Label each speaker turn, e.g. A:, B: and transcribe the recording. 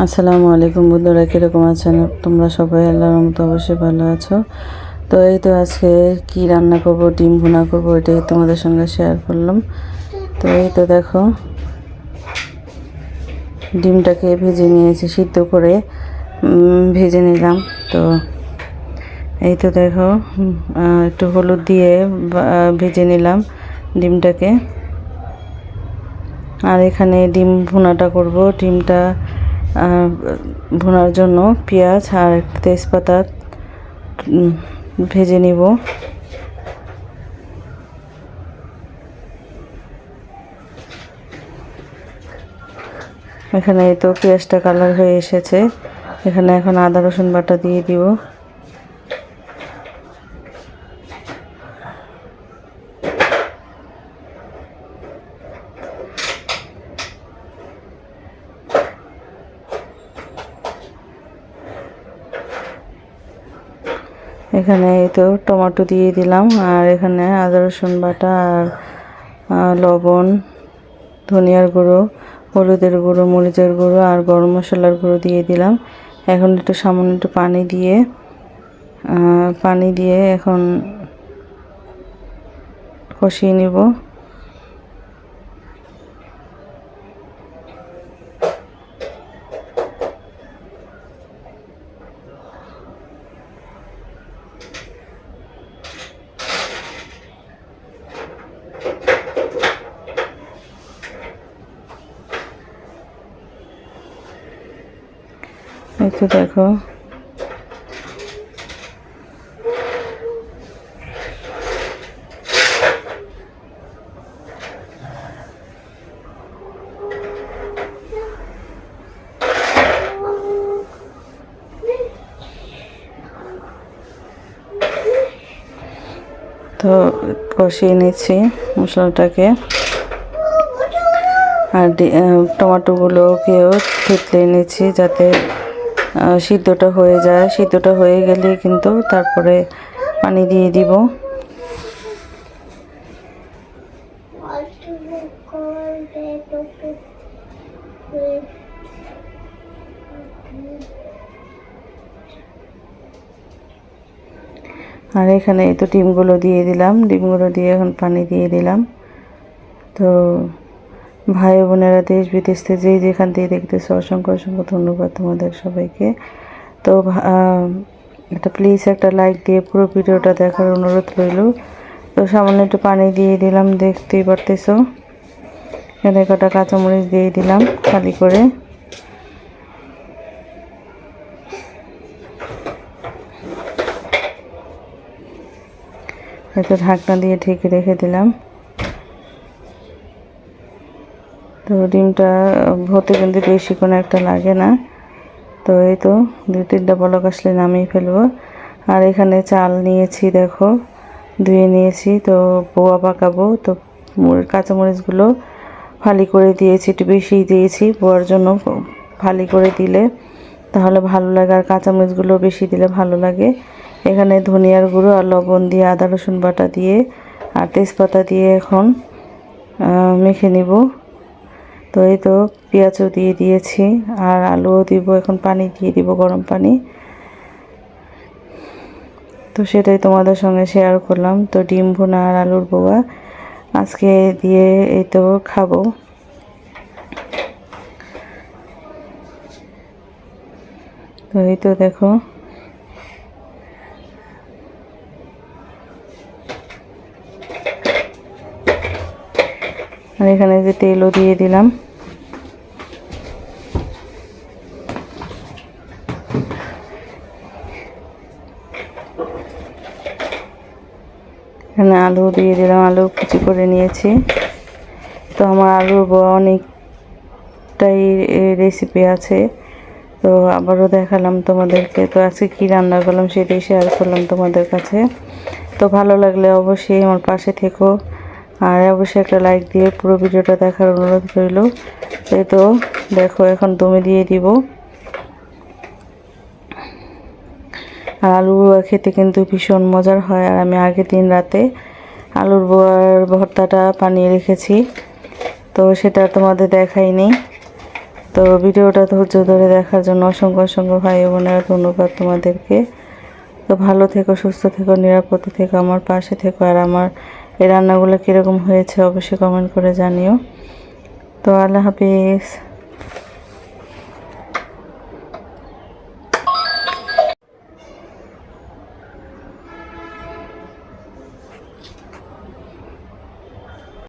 A: আসসালামু আলাইকুম বন্ধুরা, কীরকম আছেন? তোমরা সবাই আল্লাহর মতো অবশ্যই ভালো আছো। তো এই তো আজকে কি রান্না করব, ডিম ভুনা করব, এটাই তোমাদের সঙ্গে শেয়ার করলাম। তো এই তো দেখো, ডিমটাকে ভেজে নিয়েছি, সিদ্ধ করে ভেজে নিলাম। তো এই তো দেখো একটু হলুদ দিয়ে ভেজে নিলাম ডিমটাকে। আর এখানে ডিম ভুনাটা করব, ডিমটা আহ, ভুনার জন্য পেঁয়াজ আর তেজপাতা ভেজে নিব। এখানে তো পেঁয়াজটা কালার হয়ে এসেছে। এখানে এখন আদা রসুন বাটা দিয়ে দিব। এখানে এই তো টমেটো দিয়ে দিলাম, আর এখানে আদা, রসুন বাটা, আর লবণ, ধনিয়ার গুঁড়ো, হলুদের গুঁড়ো, মরিচের গুঁড়ো, আর গরম মশলার গুঁড়ো দিয়ে দিলাম। এখন একটু সামান্য একটু পানি দিয়ে পানি দিয়ে এখন কষিয়ে নিব। এই তো দেখো। তো কষিয়ে নিচ্ছি মশলাটাকে। আর টমেটোগুলোকেও থেতলে নিচ্ছি যাতে সিদ্ধটা হয়ে যায়। সিদ্ধটা হয়ে গেলে কিন্তু তারপরে পানি দিয়ে দিব। আর এখানে তো ডিমগুলো দিয়ে দিলাম। ডিমগুলো দিয়ে এখন পানি দিয়ে দিলাম। তো ভাই বোনেরা দেশ বিদেশ থেকে যেই যেখান থেকে দেখতেছে, অসংখ্য অসংখ্য ধন্যবাদ তোমাদের সবাইকে। তো একটা প্লিজ একটা লাইক দিয়ে পুরো ভিডিওটা দেখার অনুরোধ রইল। তো সামান্য একটু পানি দিয়ে দিলাম, দেখতেই পারতেছো। এখানে কটা কাঁচামরিচ দিয়ে দিলাম খালি করে। এতে ঢাকনা দিয়ে ঢেকে রেখে দিলাম। তো ডিমটা হতে কিন্তু বেশিক্ষণ একটা লাগে না। তো এই তো দুই তিনটা বলক আসলে নামিয়ে ফেলব। আর এখানে চাল নিয়েছি দেখো, ধুয়ে নিয়েছি। তো পোয়া পাকাবো। তো কাঁচামরিচগুলো ফালি করে দিয়েছি, একটু বেশি দিয়েছি পোয়ার জন্য ফালি করে দিলে তাহলে ভালো লাগে। আর কাঁচামরিচগুলো বেশি দিলে ভালো লাগে। এখানে ধনিয়ার গুঁড়ো আর লবণ দিয়ে আদা রসুন বাটা দিয়ে আর তেজপাতা দিয়ে এখন মেখে নিব। তো এই তো পেঁয়াজও দিয়ে দিয়েছি আর আলুও দিব, এখন পানি দিয়ে দিব, গরম পানি। তো সেটাই তোমাদের সঙ্গে শেয়ার করলাম। তো ডিম ভুনা আর আলুর বোয়া আজকে দিয়ে এই তো খাব। তো এই তো দেখো। আর এখানে যে তেলও দিয়ে দিলাম। এখানে আলু দিয়ে দিলাম আলু কুচি করে নিয়েছি। তো আমার আলুর অনেকটাই রেসিপি আছে। তো আবারও দেখালাম তোমাদেরকে। তো আজকে কী রান্না করলাম সেটাই শেয়ার করলাম তোমাদের কাছে। তো ভালো লাগলে অবশ্যই আমার পাশে থেকো। আর অবশ্যই একটা লাইক দিয়ে পুরো ভিডিওটা দেখার অনুরোধ রইল। এই তো, দেখো, এখন দমে দিয়ে দিব। আর আলু বোয়া খেতে কিন্তু ভীষণ মজার হয়, আর আমি আগের দিন রাতে আলুর বোয়ার ভর্তাটা পানিয়ে রেখেছি। তো সেটা তোমাদের দেখাইনি। তো ভিডিওটা ধৈর্য ধরে দেখার জন্য অসংখ্য অসংখ্য ভাই বোনেরা ধন্যবাদ তোমাদেরকে। তো ভালো থেকো, সুস্থ থেকো, নিরাপদে থেকো, আমার পাশে থেকো, আর আমার এই রান্নাগুলো কীরকম হয়েছে অবশ্যই কমেন্ট করে জানিও। তো আল্লাহ হাফিজ।